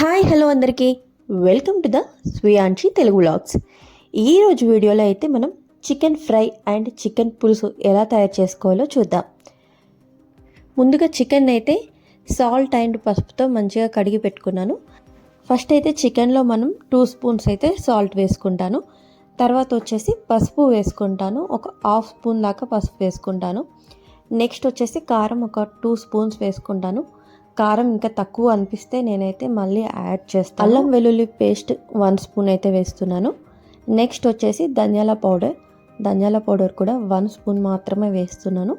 Hi hello అందరికీ. Welcome to the స్వియాంచి Telugu vlogs. ఈరోజు వీడియోలో అయితే మనం చికెన్ ఫ్రై అండ్ చికెన్ పులుసు ఎలా తయారు చేసుకోవాలో చూద్దాం. ముందుగా చికెన్ అయితే సాల్ట్ అండ్ పసుపుతో మంచిగా కడిగి పెట్టుకున్నాను. ఫస్ట్ అయితే చికెన్లో మనం టూ స్పూన్స్ అయితే సాల్ట్ వేసుకుంటాను. తర్వాత వచ్చేసి పసుపు వేసుకుంటాను. ఒక హాఫ్ స్పూన్ దాకా పసుపు వేసుకుంటాను. నెక్స్ట్ వచ్చేసి కారం ఒక టూ స్పూన్స్ వేసుకుంటాను. కారం ఇంకా తక్కువ అనిపిస్తే నేనైతే మళ్ళీ యాడ్ చేస్తాను. అల్లం వెల్లుల్లి పేస్ట్ వన్ స్పూన్ అయితే వేస్తున్నాను. నెక్స్ట్ వచ్చేసి ధనియాల పౌడర్. ధనియాల పౌడర్ కూడా వన్ స్పూన్ మాత్రమే వేస్తున్నాను.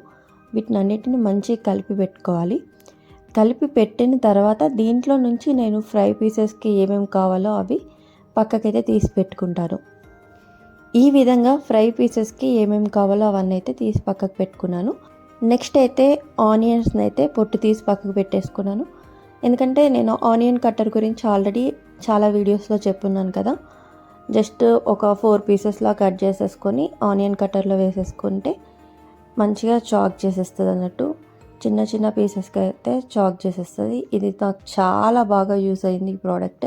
వీటినన్నిటిని మంచిగా కలిపి పెట్టుకోవాలి. కలిపి పెట్టిన తర్వాత దీంట్లో నుంచి నేను ఫ్రై పీసెస్కి ఏమేమి కావాలో అవి పక్కకైతే తీసి పెట్టుకుంటాను. ఈ విధంగా ఫ్రై పీసెస్కి ఏమేమి కావాలో అవన్నీ అయితే తీసి పక్కకు పెట్టుకున్నాను. నెక్స్ట్ అయితే ఆనియన్స్ని అయితే పొట్టు తీసి పక్కకు పెట్టేసుకున్నాను. ఎందుకంటే నేను ఆనియన్ కట్టర్ గురించి ఆల్రెడీ చాలా వీడియోస్లో చెప్పున్నాను కదా. జస్ట్ ఒక ఫోర్ పీసెస్లా కట్ చేసేసుకొని ఆనియన్ కట్టర్లో వేసేసుకుంటే మంచిగా చాక్ చేసేస్తుంది అన్నట్టు. చిన్న చిన్న పీసెస్కి అయితే చాక్ చేసేస్తుంది. ఇది నాకు చాలా బాగా యూస్ అయింది ఈ ప్రోడక్ట్.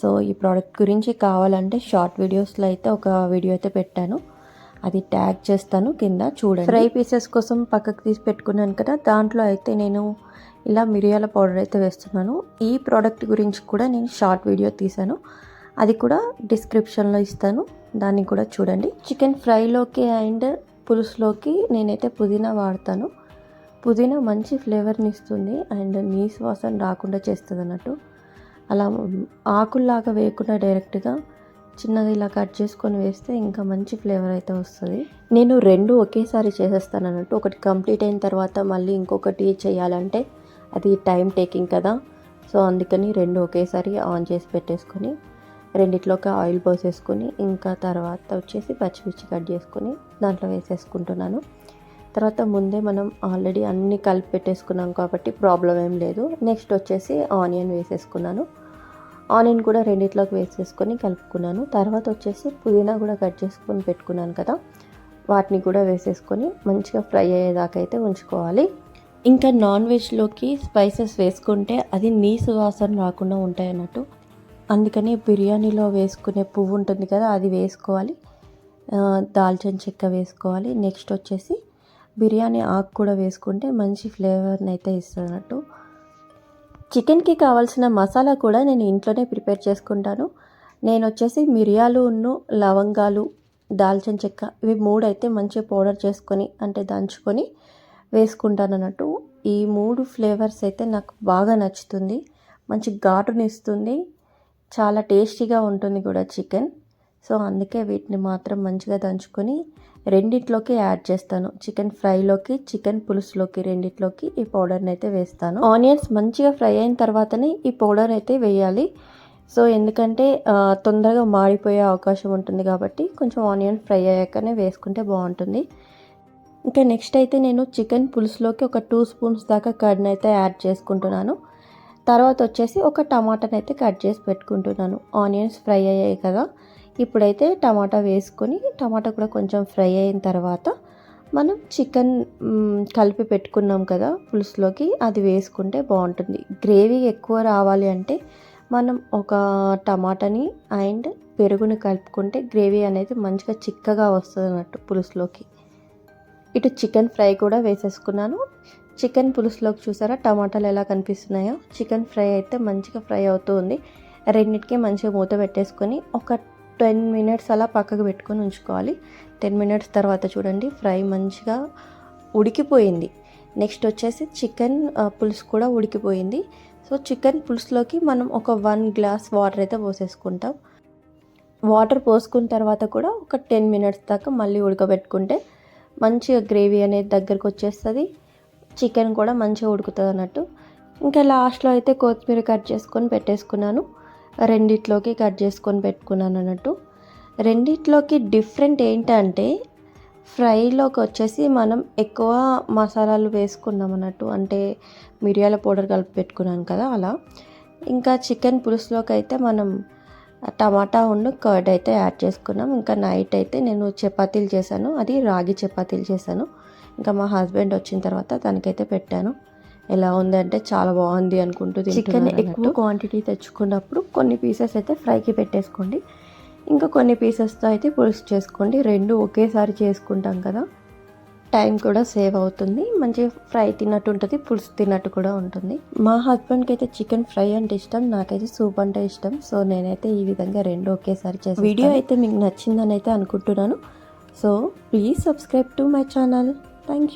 సో ఈ ప్రోడక్ట్ గురించి కావాలంటే షార్ట్ వీడియోస్లో అయితే ఒక వీడియో అయితే పెట్టాను. అది ట్యాగ్ చేస్తాను కింద చూడండి. ఫ్రై పీసెస్ కోసం పక్కకు తీసి పెట్టుకున్నాను కదా దాంట్లో అయితే నేను ఇలా మిరియాల పౌడర్ అయితే వేస్తున్నాను. ఈ ప్రోడక్ట్ గురించి కూడా నేను షార్ట్ వీడియో తీశాను. అది కూడా డిస్క్రిప్షన్లో ఇస్తాను. దాన్ని కూడా చూడండి. చికెన్ ఫ్రైలోకి అండ్ పులుసులోకి నేనైతే పుదీనా వాడతాను. పుదీనా మంచి ఫ్లేవర్ని ఇస్తుంది అండ్ నీస్ వాసన రాకుండా చేస్తుంది అన్నట్టు. అలా ఆకుల్లాగా వేయకుండా డైరెక్ట్గా చిన్నది ఇలా కట్ చేసుకొని వేస్తే ఇంకా మంచి ఫ్లేవర్ అయితే వస్తుంది. నేను రెండు ఒకేసారి చేసేస్తాను అన్నట్టు. ఒకటి కంప్లీట్ అయిన తర్వాత మళ్ళీ ఇంకొకటి చేయాలంటే అది టైం టేకింగ్ కదా. సో అందుకని రెండు ఒకేసారి ఆన్ చేసి పెట్టేసుకొని రెండిట్లోకి ఆయిల్ పోసేసుకొని ఇంకా తర్వాత వచ్చేసి పచ్చిమిర్చి కట్ చేసుకొని దాంట్లో వేసేసుకుంటున్నాను. తర్వాత ముందే మనం ఆల్రెడీ అన్నీ కలిపి పెట్టేసుకున్నాం కాబట్టి ప్రాబ్లం ఏం లేదు. నెక్స్ట్ వచ్చేసి ఆనియన్ వేసేసుకున్నాను. ఆనియన్ కూడా రెండిట్లోకి వేసేసుకొని కలుపుకున్నాను. తర్వాత వచ్చేసి పుదీనా కూడా కట్ చేసుకొని పెట్టుకున్నాను కదా వాటిని కూడా వేసేసుకొని మంచిగా ఫ్రై అయ్యేదాకా అయితే ఉంచుకోవాలి. ఇంకా నాన్ వెజ్లోకి స్పైసెస్ వేసుకుంటే అది నీ సువాసన రాకుండా ఉంటాయి అన్నట్టు. అందుకని బిర్యానీలో వేసుకునే పువ్వు ఉంటుంది కదా అది వేసుకోవాలి. దాల్చిన చెక్క వేసుకోవాలి. నెక్స్ట్ వచ్చేసి బిర్యానీ ఆకు కూడా వేసుకుంటే మంచి ఫ్లేవర్ని అయితే ఇస్తున్నట్టు చికెన్కి కావాల్సిన మసాలా కూడా నేను ఇంట్లోనే ప్రిపేర్ చేసుకుంటాను. నేను వచ్చేసి మిరియాలు ఉన్ను లవంగాలు దాల్చిన చెక్క ఇవి మూడు అయితే మంచిగా పౌడర్ చేసుకొని అంటే దంచుకొని వేసుకుంటాను అన్నట్టు ఈ మూడు ఫ్లేవర్స్ అయితే నాకు బాగా నచ్చుతుంది. మంచి ఘాటునిస్తుంది. చాలా టేస్టీగా ఉంటుంది కూడా చికెన్. సో అందుకే వీటిని మాత్రం మంచిగా దంచుకొని రెండిట్లోకి యాడ్ చేస్తాను. చికెన్ ఫ్రైలోకి చికెన్ పులుసులోకి రెండిట్లోకి ఈ పౌడర్ని అయితే వేస్తాను. ఆనియన్స్ మంచిగా ఫ్రై అయిన తర్వాతనే ఈ పౌడర్ అయితే వేయాలి. సో ఎందుకంటే తొందరగా మాడిపోయే అవకాశం ఉంటుంది కాబట్టి కొంచెం ఆనియన్ ఫ్రై అయ్యాకనే వేసుకుంటే బాగుంటుంది. ఇంకా నెక్స్ట్ అయితే నేను చికెన్ పులుసులోకి ఒక టూ స్పూన్స్ దాకా కర్డ్ని అయితే యాడ్ చేసుకుంటున్నాను. తర్వాత వచ్చేసి ఒక టమాటాని అయితే కట్ చేసి పెట్టుకుంటున్నాను. ఆనియన్స్ ఫ్రై అయ్యాయి కదా. ఇప్పుడైతే టమాటా వేసుకొని టమాటా కూడా కొంచెం ఫ్రై అయిన తర్వాత మనం చికెన్ కలిపి పెట్టుకున్నాం కదా పులుసులోకి అది వేసుకుంటే బాగుంటుంది. గ్రేవీ ఎక్కువ రావాలి అంటే మనం ఒక టమాటాని అండ్ పెరుగుని కలుపుకుంటే గ్రేవీ అనేది మంచిగా చిక్కగా వస్తుంది అన్నట్టు పులుసులోకి. ఇటు చికెన్ ఫ్రై కూడా వేసేసుకున్నాను. చికెన్ పులుసులోకి చూసారా టమాటాలు ఎలా కనిపిస్తున్నాయో? చికెన్ ఫ్రై అయితే మంచిగా ఫ్రై అవుతూ ఉంది. రెండింటికి మంచిగా మూత పెట్టేసుకొని ఒక టెన్ మినిట్స్ అలా పక్కకు పెట్టుకొని ఉంచుకోవాలి. టెన్ మినిట్స్ తర్వాత చూడండి ఫ్రై మంచిగా ఉడికిపోయింది. నెక్స్ట్ వచ్చేసి చికెన్ పులుసు కూడా ఉడికిపోయింది. సో చికెన్ పులుసులోకి మనం ఒక వన్ గ్లాస్ వాటర్ అయితే పోసేసుకుంటాం. వాటర్ పోసుకున్న తర్వాత కూడా ఒక టెన్ మినిట్స్ దాకా మళ్ళీ ఉడకబెట్టుకుంటే మంచిగా గ్రేవీ అనేది దగ్గరకు వచ్చేస్తుంది. చికెన్ కూడా మంచిగా ఉడుకుతుంది అన్నట్టు ఇంకా లాస్ట్లో అయితే కొత్తిమీర కట్ చేసుకొని పెట్టేసుకున్నాను. రెండిట్లోకి కట్ చేసుకొని పెట్టుకున్నాను అన్నట్టు. రెండిట్లోకి డిఫరెంట్ ఏంటంటే ఫ్రైలోకి వచ్చేసి మనం ఎక్కువ మసాలాలు వేసుకున్నాం అన్నట్టు. అంటే మిరియాల పౌడర్ కలిపి పెట్టుకున్నాను కదా అలా. ఇంకా చికెన్ పులుసులోకి అయితే మనం టమాటా ఉండు కర్డ్ అయితే యాడ్ చేసుకున్నాం. ఇంకా నైట్ అయితే నేను చపాతీలు చేశాను. అది రాగి చపాతీలు చేశాను. ఇంకా మా హస్బెండ్ వచ్చిన తర్వాత తనకైతే పెట్టాను. ఎలా ఉంది అంటే చాలా బాగుంది అనుకుంటూ చికెన్ ఎక్కువ క్వాంటిటీ తెచ్చుకున్నప్పుడు కొన్ని పీసెస్ అయితే ఫ్రైకి పెట్టేసుకోండి. ఇంకా కొన్ని పీసెస్తో అయితే పులుసు చేసుకోండి. రెండు ఒకేసారి చేసుకుంటాం కదా. టైం కూడా సేవ్ అవుతుంది. మంచి ఫ్రై తిన్నట్టు ఉంటుంది పులుసు తిన్నట్టు కూడా ఉంటుంది. మా హస్బెండ్కి అయితే చికెన్ ఫ్రై అంటే ఇష్టం. నాకైతే సూప్ అంటే ఇష్టం. సో నేనైతే ఈ విధంగా రెండు ఒకేసారి చేసి వీడియో అయితే మీకు నచ్చిందని అయితే అనుకుంటున్నాను. So please subscribe to my channel thank you